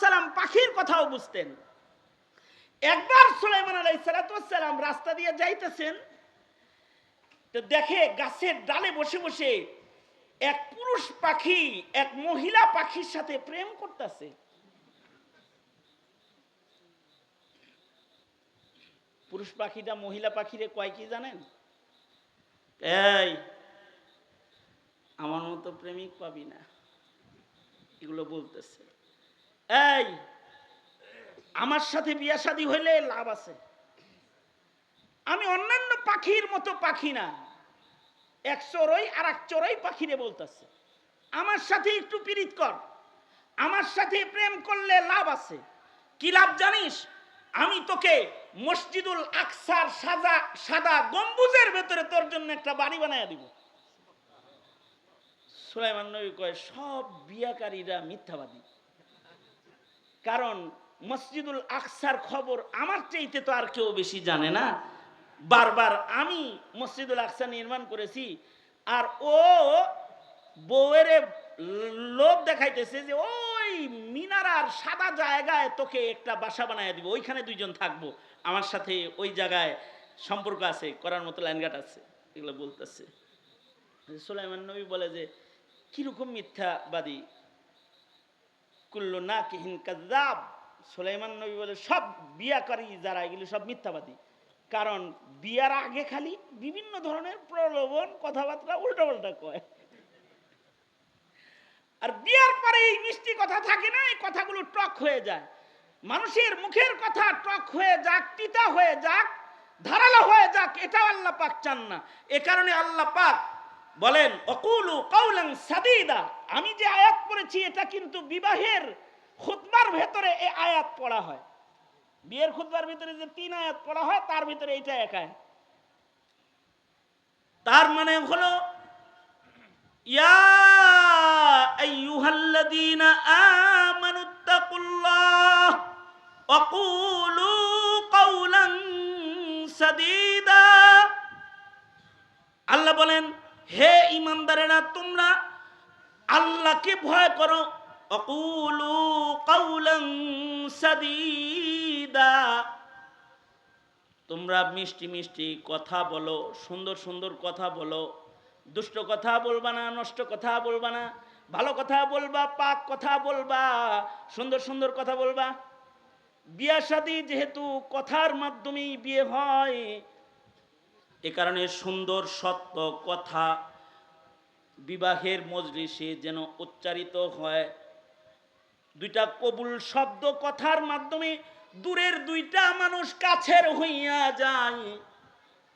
সালাতাম পাখির কথাও বুঝতেন। একবার সুলাইমান আলাই সালাতাম রাস্তা দিয়ে যাইতেছেন, তো দেখে গাছের ডালে বসে বসে এক পুরুষ পাখি, এক মহিলা পাখির সাথে প্রেম করতেছে। পুরুষ পাখিটা মহিলা পাখিরে কয় কি জানেন? এই, আমার মতো প্রেমিক পাবি না। এগুলো বলতেছে। এই, আমার সাথে বিয়া শাদী হইলে লাভ আছে। আমি অন্যান্য পাখির মতো পাখি না। এক চড়ই আর এক চড়ই পাখিরে বলতেছে, আমার সাথে একটু পীড়িত কর, আমার সাথে প্রেম করলে লাভ আছে। কি লাভ জানিস? আমি তোকে মসজিদুল আকসার সাদা সাদা গম্বুজের ভেতরে তোর জন্য একটা বাড়ি বানায় দিব। সুলাইমান নবী কয়, সব বিয়াকারীরা মিথ্যাবাদী। কারণ মসজিদুল আকসার খবর আমার চাইতে তো আর কেউ বেশি জানে না। বারবার আমি মসজিদুল আকসা নির্মাণ করেছি আর ও বউয়েরে লোভ দেখাইতেছে যে ওই মিনারার সাদা জায়গায় তোকে একটা বাসা বানায় দিব, ওইখানে দুইজন থাকব। আমার সাথে ওই জায়গায় সম্পর্ক আছে, করার মতো লাইনঘাট আছে, এগুলো বলতেছে। সুলাইমান নবী বলে যে, কীরকম মিথ্যাবাদী? কুল্লু না কিহিন কাজাব সুলাইমান নবী বলে, সব বিয়াকারী যারা, এগুলো সব মিথ্যাবাদী। কারণ বিয়ার আগে খালি বিভিন্ন ধরনের প্রলোভন, কথাবার্তা উল্টা পাল্টা কয়। আর বিয়ার পরে এই মিষ্টি কথা থাকে না, এই কথাগুলো টক হয়ে যায়। মানুষের মুখের কথা টক হয়ে যাক, তিতা হয়ে যাক, ধারালো হয়ে যাক, এটাও আল্লাহ পাক চান না। এ কারণে আল্লাহ পাক বলেন, অকুলু কৌলাং সাদিদা। আমি যে আয়াত পড়েছি, এটা কিন্তু বিবাহের খুতবার ভেতরে এই আয়াত পড়া হয়। বিয়ের খুতবার ভিতরে যে তিন আয়াত পড়া হয়, তার ভিতরে এইটা এক তার মানে হলো, ইয়া আইয়ুহাল্লাযীনা আমানুত্তাকুল্লাহ ওয়াকুলু কাওলান সাদীদা। আল্লাহ বলেন হে ইমানদারেরা, তোমরা আল্লাহকে ভয় করো। অকুলু কাউলাং সাদীদা। তোমরা মিষ্টি মিষ্টি কথা বলো, সুন্দর সুন্দর কথা বলো। দুষ্ট কথা বলবা না, নষ্ট কথা বলবা না। ভালো কথা বলবা, পাক কথা বলবা, সুন্দর সুন্দর কথা বলবা। বিয়া শাদী যেহেতু কথার মাধ্যমেই বিয়ে হয় এ কারণে সুন্দর, সত্য কথা বিবাহের মজলিসে যেন উচ্চারিত হয়। দুইটা কবুল শব্দ কথার মাধ্যমে দূরের দুইটা মানুষ কাছের হইয়া যায়।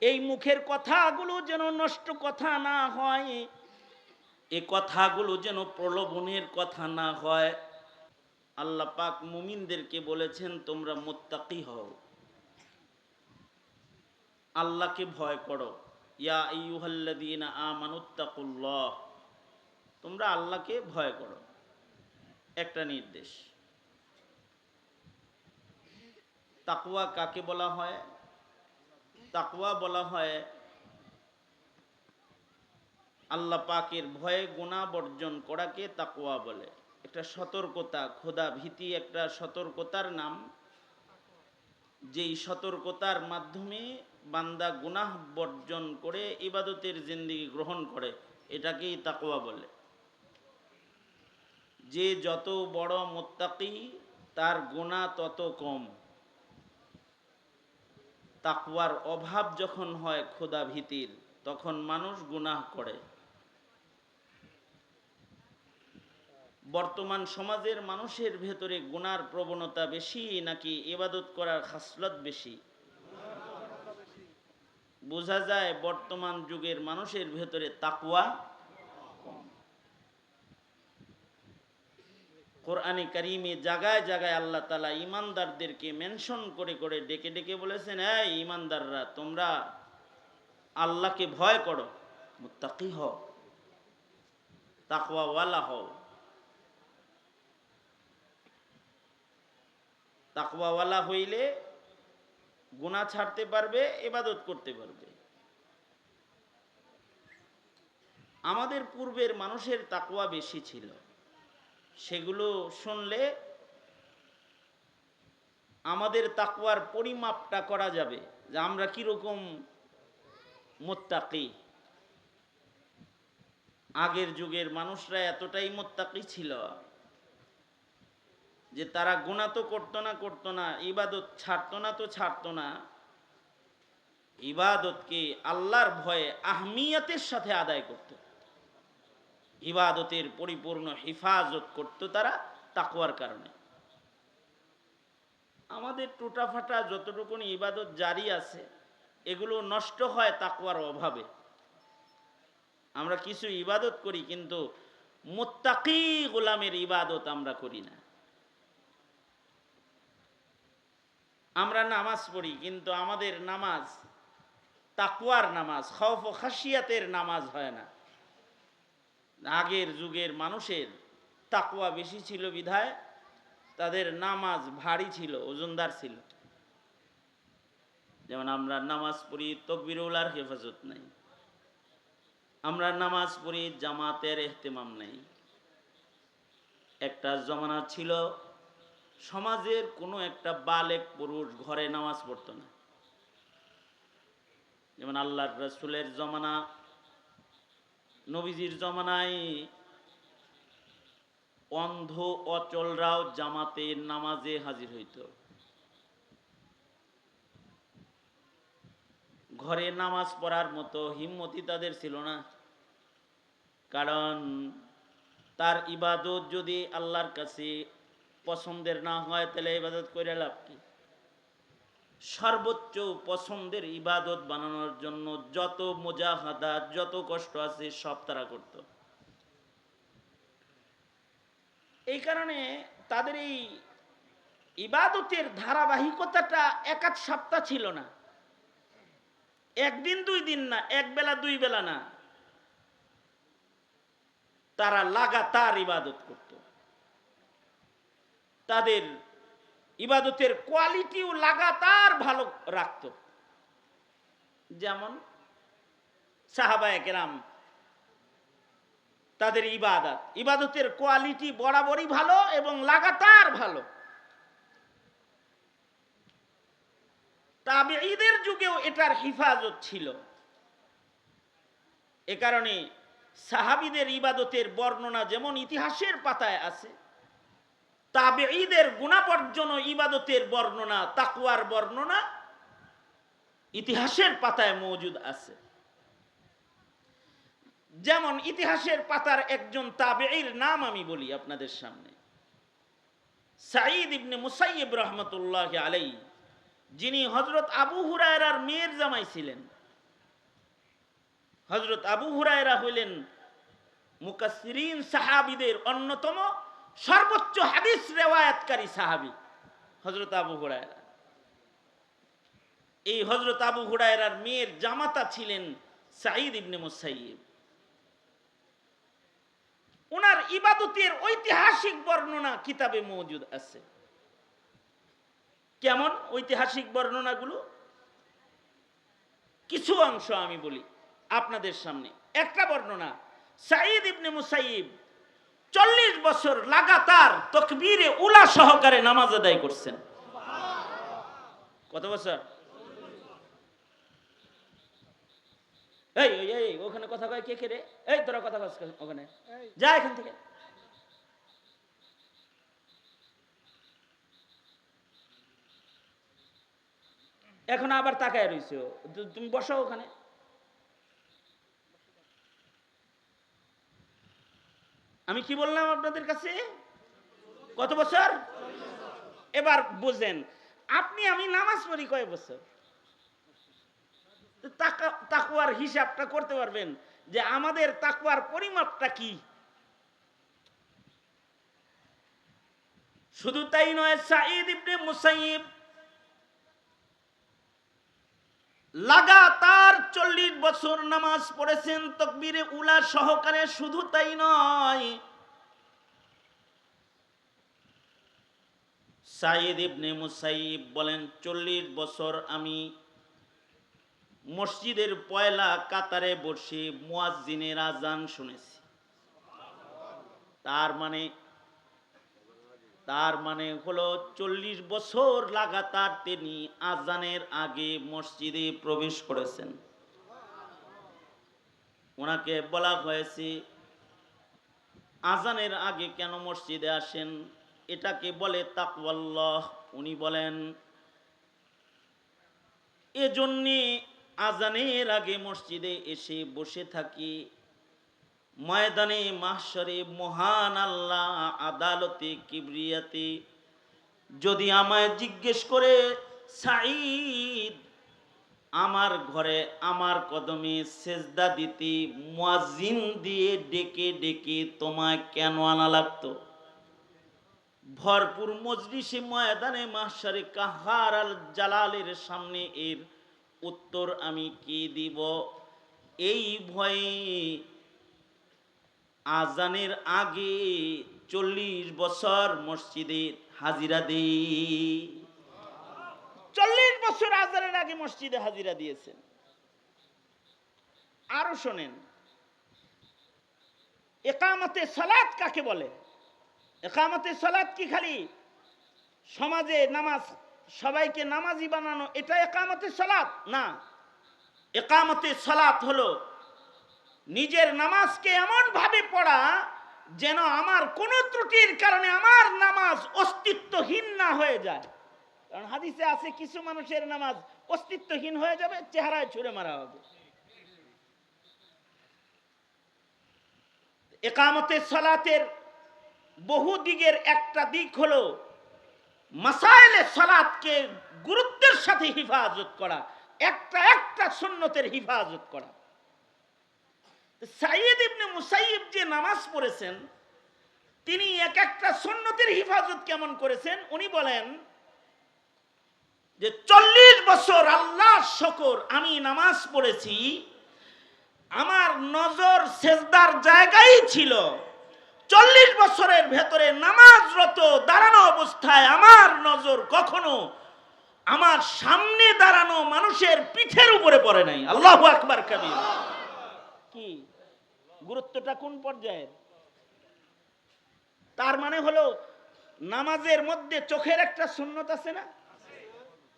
এই মুখের কথাগুলো যেন নষ্ট কথা না হয়। এ কথাগুলো যেন প্রলোভনের কথা না হয়। আল্লাহ পাক মুমিনদেরকে বলেছেন, তোমরা মোত্তাকি হও। আল্লাহকে ভয় করো। ইয়া ইয়ুহাল্লাযীনা আমানুত্তাকুল্লাহ তোমরা আল্লাহকে ভয় করো। একটা নির্দেশ। তাকুয়া কাকে বলা হয়? তাকুয়া বলা হয় আল্লাহ পাকের ভয়ে গোনা বর্জন করাকে তাকুয়া বলে। একটা সতর্কতা, খোদা ভীতি একটা সতর্কতার নাম। যেই সতর্কতার মাধ্যমে বান্দা গুনাহ বর্জন করে ইবাদতের জিন্দিগি গ্রহণ করে, এটাকেই তাকওয়া বলে। যে যত বড় মোত্তাকি, তার গুণা তত কম। তাকওয়ার অভাব যখন হয় খোদা ভীতির, তখন মানুষ গুনাহ করে। বর্তমান সমাজের মানুষের ভেতরে গুনার প্রবণতা বেশি নাকি ইবাদত করার খাসলত বেশি? বোঝা যায় বর্তমান যুগের মানুষের ভেতরে তাকুয়া কোরআনে কারিমে জাগায় জাগায় আল্লাহ তালা ইমানদারদেরকে মেনশন করে করে ডেকে ডেকে বলেছেন হ্যাঁ ইমানদাররা তোমরা আল্লাহকে ভয় করো, মুত্তাকি হও, তাকওয়াওয়ালা হও। তাকওয়াওয়ালা হইলে গুণা ছাড়তে পারবে এবাদত করতে পারবে। আমাদের পূর্বের মানুষের তাকওয়া বেশি ছিল। সেগুলো শুনলে আমাদের তাকুয়ার পরিমাপটা করা যাবে যে আমরা কীরকম মোত্তাকি। আগের যুগের মানুষরা এতটাই মোত্তাকি ছিল যে তারা গুণা তো করতো না করতো না, ইবাদত ছাড়তো না তো ছাড়তো না। ইবাদতকে আল্লাহর ভয়ে আহমিয়াতের সাথে আদায় করত। ইবাদতের পরিপূর্ণ হেফাজত করত তারা তাকুয়ার কারণে। আমাদের টুটাফাটা যতটুকুন ইবাদত জারি আছে, এগুলো নষ্ট হয় তাকুয়ার অভাবে। আমরা কিছু ইবাদত করি, কিন্তু মোত্তাকি গোলামের ইবাদত আমরা করি না। আমরা নামাজ পড়ি, কিন্তু আমাদের নামাজ তাকুয়ার নামাজ খফ ও খাসিয়াতের নামাজ হয় না। আগের যুগের মানুষের তাকুয়া বেশি ছিল বিধায়, তাদের নামাজ ভারী ছিল, ওজনদার ছিল। যেমন আমরা নামাজ পড়ি তকবিরুলার হেফাজত নাই। আমরা নামাজ পড়ি, জামাতের এহতেমাম নেই। একটা জমানা ছিল সমাজের কোনো একটা বালেক পুরুষ ঘরে নামাজ পড়তো না। যেমন আল্লাহর রসুলের জমানা, নবীজির জমানায় অন্ধ অচলরাও জামাতে নামাজে হাজির হইত। ঘরে নামাজ পড়ার মতো হিম্মতি তাদের ছিল না। কারণ তার ইবাদত যদি আল্লাহর কাছে পছন্দের না হয়, তাহলে ইবাদত করে লাভ কি? সর্বোচ্চ পছন্দের ইবাদত বানানোর জন্য যত মোজাহাদা, যত কষ্ট আছে, সব তারা করত। এই কারণে তাদের এই ইবাদতের ধারাবাহিকতাটা এক আধ সপ্তাহ ছিল না। একদিন দুই দিন না, এক বেলা দুই বেলা না। তারা লাগাতার ইবাদত করত। তাদের ইবাদতের কোয়ালিটিও লাগাতার ভালো রাখত। যেমন সাহাবায় কেরাম তাদের ইবাদত, ইবাদতের কোয়ালিটি বরাবরই ভালো এবং লাগাতার ভালো। তবে ঈদের যুগেও এটার হিফাজত ছিল। এ কারণে সাহাবিদের ইবাদতের বর্ণনা যেমন ইতিহাসের পাতায় আছে তাবে ঈদের গুণাবর্জন ইবাদতের বর্ণনা তাকুয়ার বর্ণনা ইতিহাসের পাতায় মজুদ আছে। যেমন ইতিহাসের পাতার একজন তাবেঈর নাম আমি বলি আপনাদের সামনে। সাঈদ ইবনে মুসাইব রহমতুল্লাহ আলাই যিনি হজরত আবু হুরায়রার মেয়ের জামাই ছিলেন। হজরত আবু হুরায়রা হইলেন মুকাসিরিন সাহাবিদের অন্যতম সর্বোচ্চ হাদিস রেওয়ায়াতকারী সাহাবি হজরত আবু হুরায়রা। এই হজরত আবু হুরায়রার মেয়ের জামাতা ছিলেন সাঈদ ইবনে মুসাইব ওনার ইবাদতের ঐতিহাসিক বর্ণনা কিতাবে মজুদ আছে। কেমন ঐতিহাসিক বর্ণনাগুলো? কিছু অংশ আমি বলি আপনাদের সামনে। একটা বর্ণনা, সাঈদ ইবনে মুসাইব চল্লিশ বছর লাগাতার তকবীরে উলা সহকারে নামাজ আদায় করছেন। কত বছর? এই এই ওখানে কথা কয় কে কে রে? এই তোরা কথা কস ওখানে? যা এখান থেকে। এখন আবার তাকায় রইছো। তু- তুমি বসো ওখানে। আমি কি বললাম আপনাদের কাছে? কত বছর? এবার বুঝেন, আপনি আমি নামাজ পড়ি কয় বছর? তাকুয়ার হিসাবটা করতে পারবেন যে আমাদের তাকুয়ার পরিমাপটা কি? শুধু তাই নয়, সাঈদ ইবনে মুসাইব লাগাতার চল্লিশ বছর নামাজ পড়েছেন, তকবিরে উলা সহকারে শুধু তাই নয়। সাইদ ইবনে মুসাইব বলেন, চল্লিশ বছর আমি মসজিদের পয়লা কাতারে বসে মুয়াজ্জিনের আজান শুনেছি। তার মানে তার মানে হলো চল্লিশ বছর লাগাতার তিনি আজানের আগে মসজিদে প্রবেশ করেছেন। ওনাকে বলা হয়েছে, আজানের আগে কেন মসজিদে আসেন? এটাকে বলে তাকওয়াল্লাহ। উনি বলেন, এজন্যে আজানের আগে মসজিদে এসে বসে থাকি ময়দানে মাহশরে মহান আল্লাহ আদালতে কিবরিয়াতে। যদি আমায় জিজ্ঞেস করে, সাঈদ, আমার ঘরে আমার কদমে সেজদা দিতে মুয়াজ্জিন দিয়ে ডেকে ডেকে তোমায় কেন আনা লাগতো? ভরপুর মজলিসে ময়দানে মাহশারে কাহার আল জালালের সামনে এর উত্তর আমি কি দিব? এই ভয়ে আজানের আগে চল্লিশ বছর মসজিদে হাজিরা দেই। চল্লিশ বছর আজানের আগে মসজিদে হাজিরা দিয়েছেন। আরও শোনেন, একামতে সালাত কাকে বলে? একামতে সালাত কি খালি সমাজে নামাজ, সবাইকে নামাজি বানানো, এটা একামতে সালাত? না, একামতে সালাত হলো নিজের নামাজকে এমন ভাবে পড়া যেন আমার কোনো ত্রুটির কারণে আমার নামাজ অস্তিত্বহীন না হয়ে যায়। কারণ হাদিসে আছে, কিছু মানুষের নামাজ অস্তিত্বহীন হয়ে যাবে, চেহারায় ছুঁড়ে মারা হবে। একামতে সলাতের বহু দিকের একটা দিক হলো মাসাইলে সালাতকে গুরুত্বের সাথে হিফাজত করা, একটা একটা সুন্নতের হিফাজত করা। সাইয়েদ ইবনে মুসাইব যে নামাজ পড়েছেন, তিনি এক একটা সুন্নতের হিফাজত কেমন করেছেন? উনি বলেন যে, চল্লিশ বছর আল্লাহ শকর, আমি নামাজ পড়েছি, আমার নজর সেজদার জায়গায় ছিল। চল্লিশ বছরের ভেতরে নামাজরত দাঁড়ানো অবস্থায় আমার নজর কখনো আমার সামনে দাঁড়ানো মানুষের পিঠের উপরে পড়ে নাই। আল্লাহ আকবার, কাবির। কি? গুরুত্বটা কোন পর্যায়ের? তার মানে হলো, নামাজের মধ্যে চোখের একটা সুন্নত আছে না?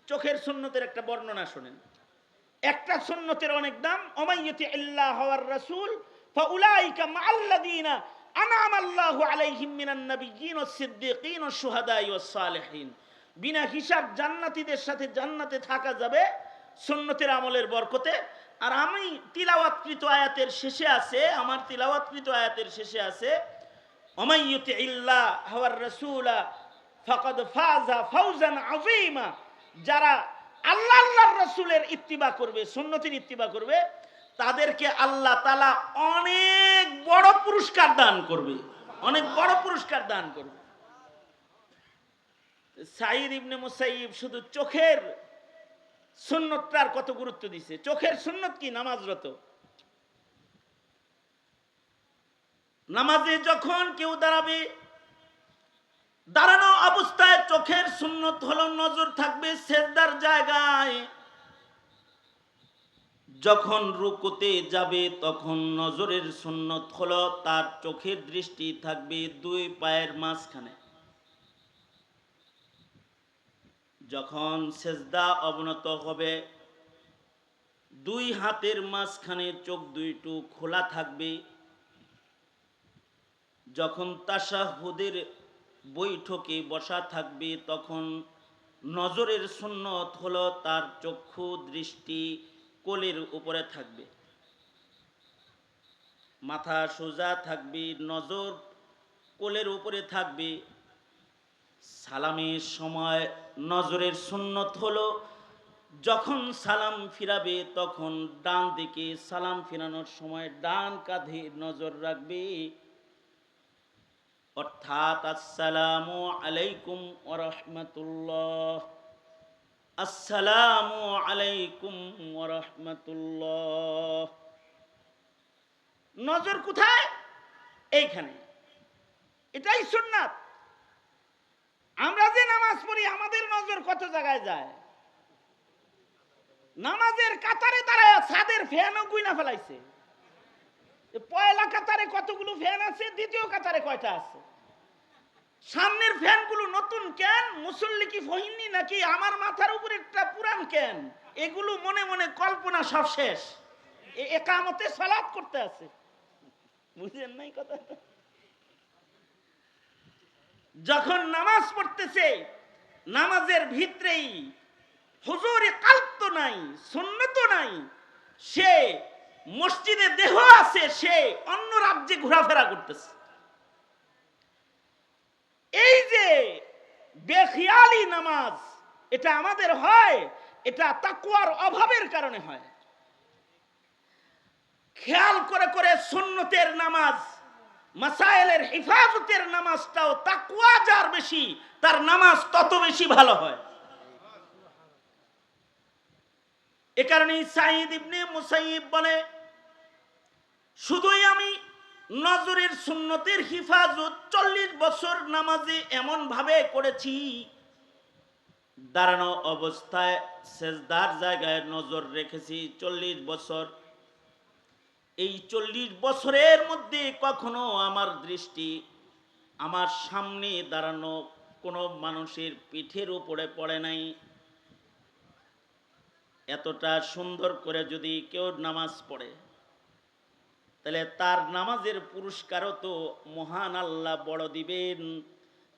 চোখের সুন্নতের একটা বর্ণনা শোনেন। একটা সুন্নতের অনেক দাম অমাইয়তি আল্লাহ হওয়ার রাসূল, ফাউলাইকা মাআল্লাযীনা আনআম আল্লাহু আলাইহিম মিনান নাবিয়্যিন ওয়াস সিদ্দীকিন ওয়াস শুহাদাই ওয়াস সালিহিন। বিনা হিসাব জান্নাতীদের সাথে জান্নাতে থাকা যাবে, সুন্নতের আমলের বরকতে আর আমি তিলাওয়াতকৃত আয়াতের শেষে আছে, আমার তিলাওয়াতকৃত আয়াতের শেষে আছে অমাইয়তি ইল্লাহ হওয়ার রাসূলা ফাকাদ ফাজা ফাওজান আযীমা যারা আল্লাহ আল্লাহর রসুলের ইত্তিবা করবে, সুন্নতির ইত্তিবা করবে, তাদেরকে আল্লাহ তালা অনেক বড় পুরস্কার দান করবে, অনেক বড় পুরস্কার দান করবে। সাইদ ইবনে মুসাইব শুধু চোখের সুন্নতটার কত গুরুত্ব দিছে? চোখের সুন্নত কি? নামাজরত। নামাজে যখন কেউ দাঁড়াবে, দাঁড়ানো অবস্থায় চোখের সুন্নত হলো নজর থাকবে সেজদার জায়গায়। যখন রুকুতে যাবে, তখন নজরের সুন্নত হলো তার চোখের দৃষ্টি থাকবে দুই পায়ের মাঝখানে। যখন সেজদা অবনত হবে, দুই হাতের মাঝখানে চোখ দুইটু খোলা থাকবে। যখন তাসাহুদের বৈঠকে বসা থাকবে, তখন নজরের সুন্নত হলো তার চক্ষু দৃষ্টি কোলের উপরে থাকবে। মাথা সোজা থাকবে, নজর কোলের উপরে থাকবে। সালামের সময় নজরের সুন্নত হলো, যখন সালাম ফিরাবে তখন ডান দিকে সালাম ফিরানোর সময় ডান কাঁধে নজর রাখবে। অর্থাৎ আসসালামু আলাইকুম ওরহমতুল্লাহ আসসালামু আলাইকুম ওরহমতুল্লাহ নজর কোথায়? এইখানে। এটাই সুন্নাত। আমরা যে নামাজ পড়ি, আমাদের নজর কত জায়গায় যায়? নামাজের কাতারে দাঁড়ায় ছাদের ফ্যানও গুইনা ফেলাইছে। পয়লা কাতারে কতগুলো ফ্যান আছে, দ্বিতীয় কাতারে কয়টা আছে? সামনের ফ্যানগুলো নতুন কেন? মুসল্লি কি ফহিননি নাকি? আমার মাথার উপরে একটা পুরান কেন? এগুলো মনে মনে কল্পনা সব শেষ। একামতে সালাত করতে আছে। বুঝলেন নাই কথাটা? যখন নামাজ পড়তেছে, নামাজের ভিতরেই হুজুরে কাল্প নাই সুন্নত নাই। সে মসজিদে দেহ আছে, সে অন্য রাজ্যে ঘোরাফেরা করতেছে। এই যে বেখিয়ালি নামাজ, এটা আমাদের হয়, এটা তাকুয়ার অভাবের কারণে হয়। খেয়াল করে করে সুন্নতের নামাজ মাসাইলের হিফাজতের নামাজটাও তাকুয়া যার বেশি, তার নামাজ তত বেশি ভালো হয়। এ কারণে সাইদ ইবনে মুসাইব বলে, শুধুই আমি নজরের সুন্নতের হিফাজত চল্লিশ বছর নামাজে এমন ভাবে করেছি, দাঁড়ানো অবস্থায় শেষদার জায়গায় নজর রেখেছি চল্লিশ বছর এই চল্লিশ বছরের মধ্যে কখনো আমার দৃষ্টি আমার সামনে দাঁড়ানো কোনো মানুষের পিঠের উপরে পড়ে নাই। এতটা সুন্দর করে যদি কেউ নামাজ পড়ে, তাহলে তার নামাজের পুরস্কারও তো মহান আল্লাহ বড় দিবেন।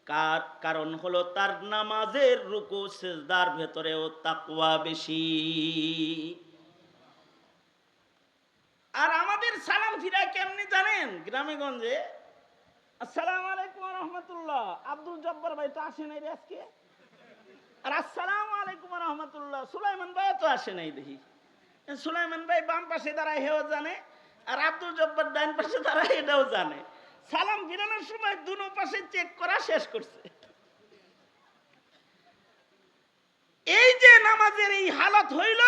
কার, কারণ হলো তার নামাজের রুকু, সেজদার ভেতরেও তাকুয়া বেশি। আর আমাদের সালাম ফিরা কেমনি জানেন গ্রামে গঞ্জে আসসালামু আলাইকুম রহমতুল্লাহ। আব্দুল জব্বার ভাই তো আসে নাই আজকে। আর আসসালামু আলাইকুম রহমতুল্লাহ। সুলাইমান ভাই তো আসে নাই দেখি। সুলাইমান ভাই বাম পাশে দাঁড়ায়, হেও জানে। আর আব্দুল জব্বার ডান পাশে দাঁড়ায়, এটাও জানে। সালাম ফিরানোর সময় দুনো পাশে চেক করা শেষ করছে। এই যে নামাজের এই হালত হইল,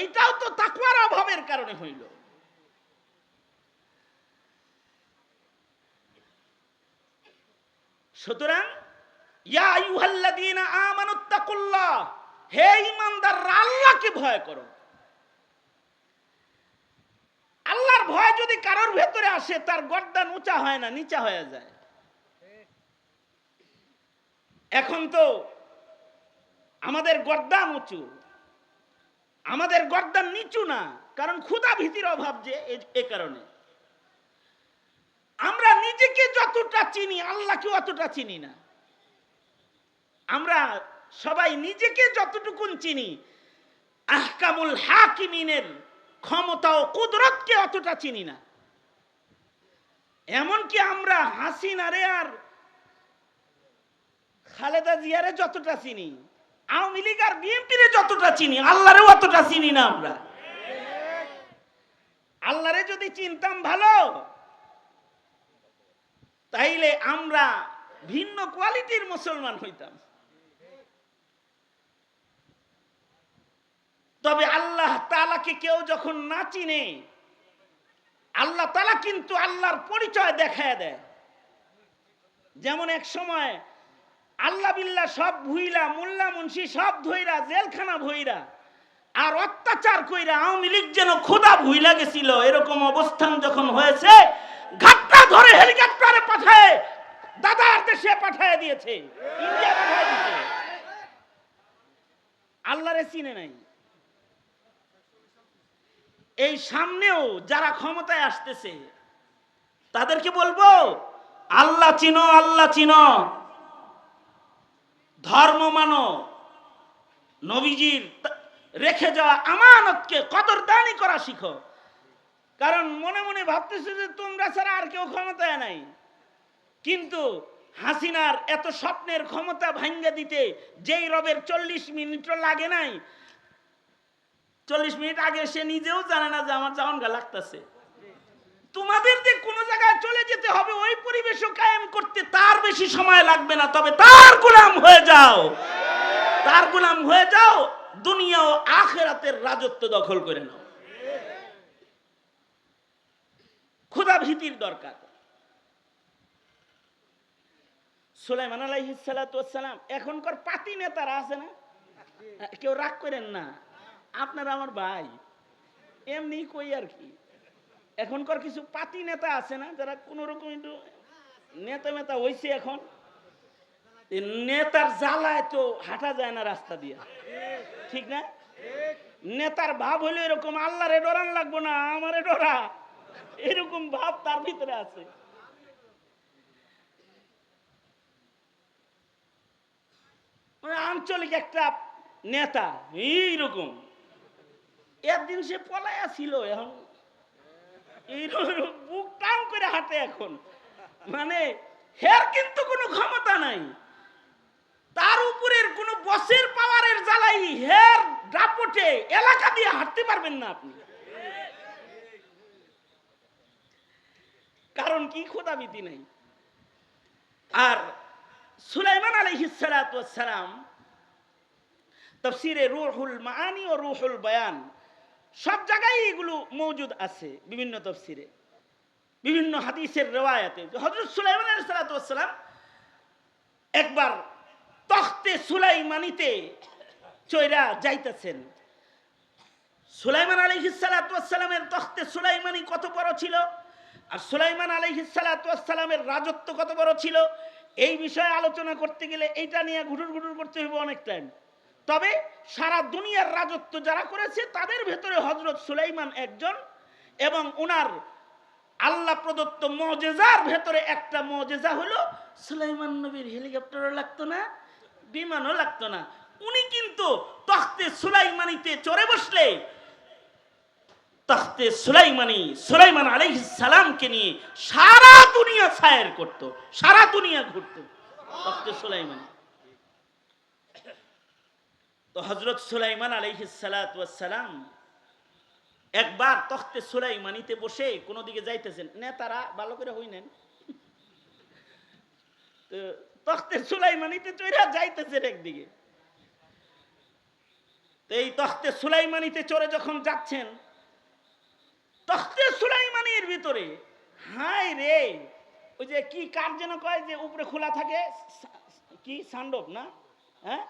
এইটাও তো তাকুয়ার অভাবের কারণে হইল। সুতরাং, ইয়া হে ঈমানদাররা, আল্লাহকে ভয় করো। আল্লাহর ভয় যদি কারোর ভেতরে আসে, তার গর্দান উঁচা হয় না, নিচা হয়ে যায়। এখন তো আমাদের গর্দান উঁচু। আমাদের গর্দান নিচু না, কারণ ক্ষুধা ভীতির অভাব যে এ কারণে। আমরা নিজেকে যতটা চিনি আল্লাহকে অতটা চিনি না। আমরা সবাই নিজেকে যতটুকুন চিনি, আহকামুল হাকিমিনের ক্ষমতা ও কুদরতকে অতটা চিনি না। এমনকি আমরা হাসিনারে আর খালেদা জিয়ারে যতটা চিনি, আওয়ামী লীগ আর বিএনপিরে যতটা চিনি আল্লাহরে অতটা চিনি না আমরা। আল্লাহরে যদি চিনতাম ভালো তাইলে আমরা ভিন্ন কোয়ালিটির মুসলমান হইতাম। তবে আল্লাহ তালাকে কেউ যখন না চিনে, আল্লাহ তালা কিন্তু আল্লাহর পরিচয় দেখায় দেয়। যেমন এক সময় আল্লাহ বিল্লাহ সব ভুইলা, মোল্লা মুন্সি সব ধইরা, জেলখানা ভইরা আর অত্যাচার কইরা আওয়ামী লীগ যেন খোদা ভুইলা গেছিল, এরকম অবস্থান যখন হয়েছে ঘাটটা ধরে হেলিকপ্টারে পাঠায় দাদার দেশে পাঠায় দিয়েছে আল্লাহরে চিনে নাই। এই সামনেও যারা ক্ষমতায় আসতেছে, তাদেরকে বলব, আল্লাহ চিনো আল্লাহ চিনো। ধর্ম মানো। নবীজির রেখে যাওয়া আমানতকে কদরদানি করা শিখো। কারণ মনে মনে ভাবতেছে যে তোমরা ছাড়া আর কেউ ক্ষমতায় নাই। কিন্তু হাসিনার এত স্বপ্নের ক্ষমতা ভাঙ্গা দিতে যেই রবের চল্লিশ মিনিটও লাগে নাই, চল্লিশ মিনিট আগে সে নিজেও জানে না যে আমার জাওয়ান গা লাগতেছে। তোমাদের যে কোনো জায়গায় চলে যেতে হবে, ওই পরিবেশও কায়েম করতে তার বেশি সময় লাগবে না, তবে তার গোলাম হয়ে যাও। তার গোলাম হয়ে যাও, দুনিয়া ও আখেরাতের রাজত্ব দখল করে নাও। ক্ষুধা ভীতির দরকার। সুলাইমান আলাইহিস সালাতু ওয়াস এখনকার পাতি নেতারা আছে না? কেউ রাগ করেন না? আপনারা আমার ভাই। এমনি কই আর কি? এখনকার কিছু পাতি নেতা আছে না, যারা কোন রকম একটু নেতা মেতা হইছে এখন? নেতার জ্বালায় তো হাঁটা যায় না রাস্তা দিয়ে। ঠিক না? নেতার ভাব হলো এরকম, আল্লাহরে ডরান লাগবো না, আমারে ডরা। এরকম ভাব তার ভিতরে আছে। মানে আঞ্চলিক একটা নেতা, এইরকম। একদিন সে পলাইয়া ছিল এখন। বুক টান করে হাঁটে এখন। মানে হের কিন্তু কোনো ক্ষমতা নাই। তার উপরের কোনো বসের পাওয়ারের জ্বালাই হের দাপটে এলাকা দিয়ে হাঁটতে পারবেন না আপনি। কারণ কি খোদাবিতি নাই। আর সুলাইমান আলহিসালাম তফসিরে রুহুল মাআনি ও রুহুল বয়ান, সব জায়গায় এগুলো মজুদ আছে, বিভিন্ন তফসিরে, বিভিন্ন হাদিসের রেওয়ায়াতে। হজরত সুলাইমান আলাইসালাম একবার তখতে সুলাইমানিতে চৈরা যাইতেছেন। সুলাইমান আলহিসালামের তখতে সুলাইমানি কত বড় ছিল? আর সুলাইমান আলহিসালামের রাজত্ব কত বড় ছিল? এই বিষয়ে আলোচনা করতে গেলে এইটা নিয়ে ঘুটুর ঘুটুর করতে হইব অনেক টাইম তবে সারা দুনিয়ার রাজত্ব যারা করেছে, তাদের ভেতরে হজরত সুলাইমান একজন এবং ওনার আল্লাহ প্রদত্ত মজেজার ভেতরে একটা মজেজা হলো, সুলাইমান নবীর হেলিকপ্টারও লাগতো না, বিমানও লাগতো না। উনি কিন্তু তখতে সুলাইমানিতে চড়ে বসলে তখতে সুলাইমানি, সুলাইমান আলাইহিস সালামকে নিয়ে সারা দুনিয়া ছায়ের করত, সারা দুনিয়া ঘুরত। তখতে সুলাইমানি। তো হজরত সুলাইমান আলাইহিস সালাম একবার তখতে সুলাইমানিতে বসে কোনো দিকে যাইতেছেন নেতারা ভালো করে হই নেন। তো তখতে সুলাইমানিতে চড়া যাইতেছেন একদিকে। তো এই তখতে সুলাইমানিতে চড়ে যখন যাচ্ছেন তখতে সুলাইমানির ভিতরে হাই রে ওই যে কি কার যেন কয় যে উপরে খোলা থাকে কি সান্ডব না? হ্যাঁ?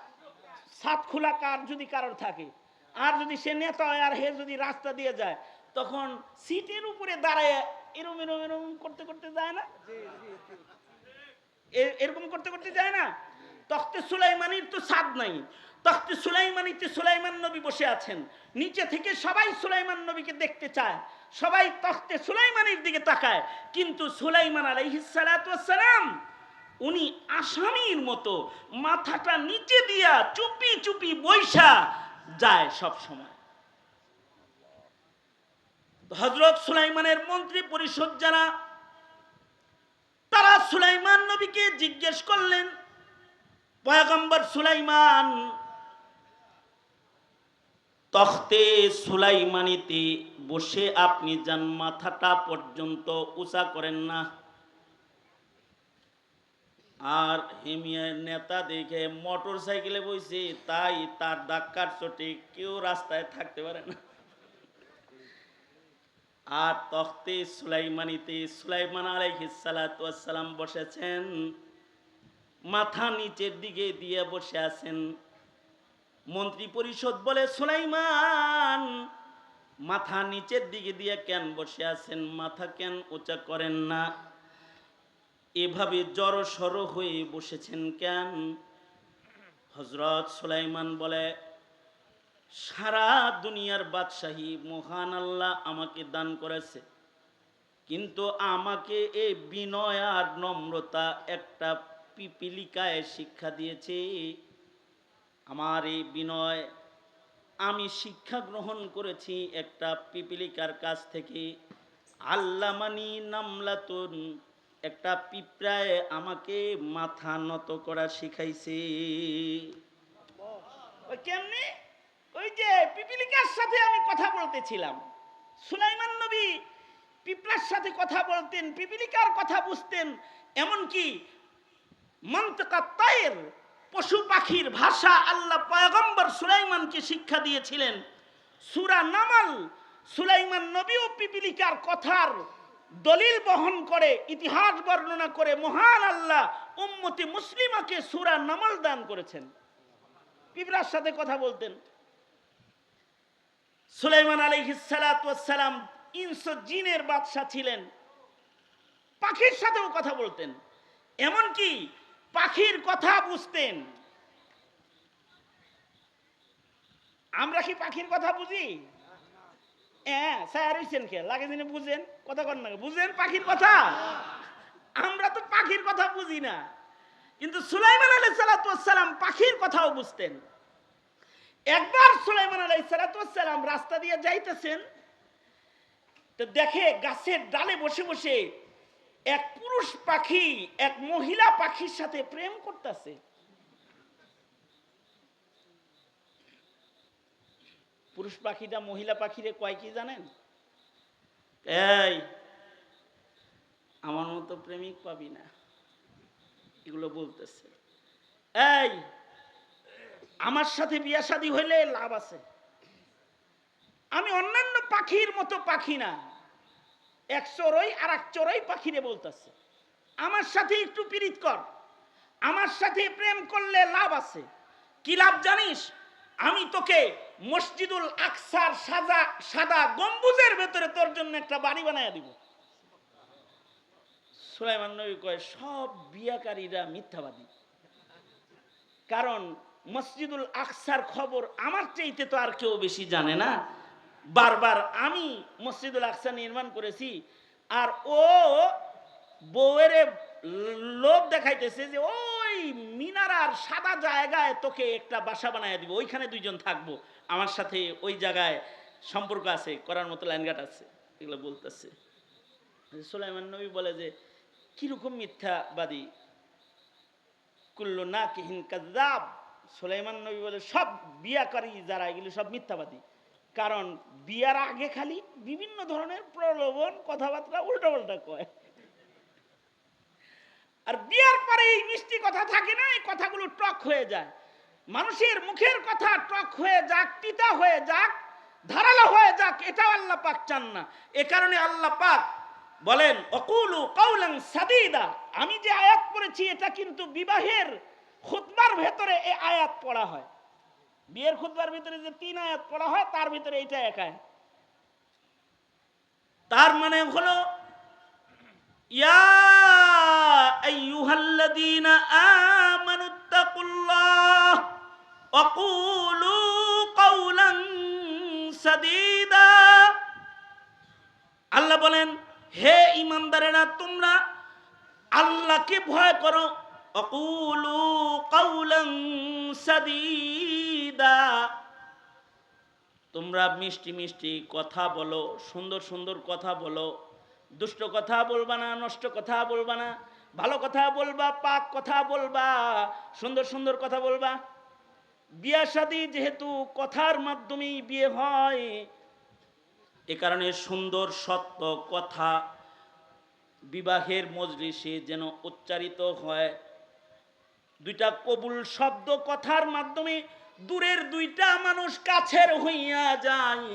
সাত খোলা কার যদি কারোর থাকে আর যদি সে নেতা হয় আর হে যদি রাস্তা দিয়ে যায় তখন সিটের উপরে দাঁড়ায় এরম এরম এরম করতে করতে যায় না? এরকম করতে করতে যায় না? তখতে সুলাইমানির তো স্বাদ নাই। তখতে সুলাইমানিতে সুলাইমান নবী বসে আছেন। নিচে থেকে সবাই সুলাইমান নবীকে দেখতে চায়। সবাই তখতে সুলাইমানির দিকে তাকায়। কিন্তু সুলাইমান আলাইহিসালাম উনি আসামির মতো মাথাটা নিচে দিয়া চুপি চুপি বৈশা যায় সব সময়। হজরত সুলাইমানের মন্ত্রী পরিষদ যারা, তারা সুলাইমান নবীকে জিজ্ঞেস করলেন, পয়গম্বর সুলাইমান তখতে সুলাইমানিতে বসে আপনি যান, মাথাটা পর্যন্ত উঁচা করেন না। আর হেমিয়ার নেতা দেখে মোটর সাইকেলে বইছে, তাই তার ধাক্কার চোটে কেউ রাস্তায় থাকতে পারে না। আর তখতে সুলাইমানিতে সুলাইমান আলাইহিসালাম বসেছেন, মাথা নিচের দিকে দিয়ে বসে আছেন। মন্ত্রী পরিষদ বলে, সুলাইমান, মাথা নিচের দিকে দিয়ে কেন বসে আছেন? মাথা কেন উঁচা করেন না? এভাবে জড় সড় হয়ে বসেছেন কেন? হজরত সুলাইমান বলে, সারা দুনিয়ার বাদশাহী মহান আল্লাহ আমাকে দান করেছে। কিন্তু আমাকে এই বিনয় আর নম্রতা একটা পিপিলিকায় শিক্ষা দিয়েছে। আমার এই বিনয়, আমি শিক্ষা গ্রহণ করেছি একটা পিপিলিকার কাছ থেকে। আল্লামানি নামলাতুন, একটা পিঁপড়ায় আমাকে মাথা নত করা শিখাইছে। কেমনি? ওই যে পিপিলিকার সাথে আমি কথা বলতেছিলাম। সুলাইমান নবী পিঁপড়ার সাথে কথা বলতেন, পিপিলিকার কথা বুঝতেন। এমনকি মন্তকা তায়ের পশু পাখির ভাষা আল্লাহ পয়গম্বর সুলাইমানকে শিক্ষা দিয়েছিলেন। সুরা নামাল, সুলাইমান নবী ও পিপিলিকার কথার দলিল বহন করে, ইতিহাস বর্ণনা করে মহান আল্লাহ উম্মতি মুসলিমাকে সুরা নামাল দান করেছেন। পিঁপড়ার সাথে কথা বলতেন। সুলাইমান আলাইহিসালাম ইনস জিনের বাদশাহ ছিলেন। পাখির সাথেও কথা বলতেন। এমনকি পাখির কথা বুঝতেন। আমরা কি পাখির কথা বুঝি? হ্যাঁ স্যার হইছেন কে? লাগে দিনে বুঝেন, কথা কর না বুঝেন পাখির কথা? আমরা তো পাখির কথা বুঝি না। কিন্তু সুলাইমান আলাই সালাম পাখির কথাও বুঝতেন। একবার সুলাইমান আলাই সালাম রাস্তা দিয়ে যাইতেছেন, তো দেখে গাছের ডালে বসে বসে এক পুরুষ পাখি, এক মহিলা পাখির সাথে প্রেম করতেছে। পুরুষ পাখিটা মহিলা পাখিরে কয় কি জানেন? এই, আমার মতো প্রেমিক পাবি না। এগুলো বলতেছে। এই, আমার সাথে বিয়া শাদী হইলে লাভ আছে। আমি অন্যান্য পাখির মতো পাখি না। এক চড়ই আর এক চড়ই পাখিরে বলতেছে, আমার সাথে একটু পীড়িত কর, আমার সাথে প্রেম করলে লাভ আছে। কি লাভ জানিস? আমি তোকে মসজিদুল আকসার সাদা সাদা গম্বুজের ভেতরে তোর জন্য একটা বাড়ি বানায় দিব। সুলাইমান নবী কয়, সব বিয়াকারীরা মিথ্যাবাদী। কারণ মসজিদুল আকসার খবর আমার চাইতে তো আর কেউ বেশি জানে না। বারবার আমি মসজিদুল আকসা নির্মাণ করেছি, আর ও বউয়ের লোভ দেখাইতেছে যে ওই মিনারার সাদা জায়গায় তোকে একটা বাসা বানায় দিব, ওইখানে দুইজন থাকব। আমার সাথে ওই জায়গায় সম্পর্ক আছে, করার মতো লাইনঘাট আছে, এগুলো বলতেছে। সুলাইমান নবী বলে যে, কীরকম মিথ্যাবাদী? কুল্লু না কিহিন কাজাব সুলাইমান নবী বলে, সব বিয়াকারী যারা, এগুলো সব মিথ্যাবাদী। কারণ বিয়ার আগে খালি বিভিন্ন ধরনের প্রলোভন কথাবার্তা উল্টা পাল্টা কয়। আর বিয়ার পরে এই মিষ্টি কথা থাকে না, এই কথাগুলো টক হয়ে যায়। মানুষের মুখের কথা টক হয়ে যাক, তিতা হয়ে যাক, ধারালো হয়ে যাক, এটাও আল্লাহ পাক চান না। এ কারণে আল্লাহ পাক বলেন অকুলু কৌলাং সাদিদা। আমি যে আয়াত পড়েছি, এটা কিন্তু বিবাহের খুতবার ভেতরে এই আয়াত পড়া হয়। বিয়ের খুতবার ভিতরে যে তিন আয়াত পড়া হয়, তার ভিতরে এইটা এক তার মানে হলো, ইয়া আল্লাহ বলেন, হে ইমানদারেরা তোমরা আল্লাহকে ভয় করো অকুলু কাউলাং সাদীদা। তোমরা মিষ্টি মিষ্টি কথা বলো, সুন্দর সুন্দর কথা বলো। দুষ্ট কথা বলবা না, নষ্ট কথা বলবা না। ভালো কথা বলবা, পাক কথা বলবা, সুন্দর সুন্দর কথা বলবা। বিয়া শাদী যেহেতু কথার মাধ্যমেই বিয়ে হয়, এ কারণে সুন্দর সত্য কথা বিবাহের মজলিসে যেন উচ্চারিত হয়। দুইটা কবুল শব্দ কথার মাধ্যমে দূরের দুইটা মানুষ কাছের হইয়া যায়।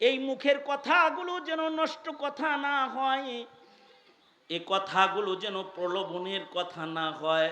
এই মুখের কথাগুলো যেন নষ্ট কথা না হয়, এ কথাগুলো যেন প্রলোভনের কথা না হয়।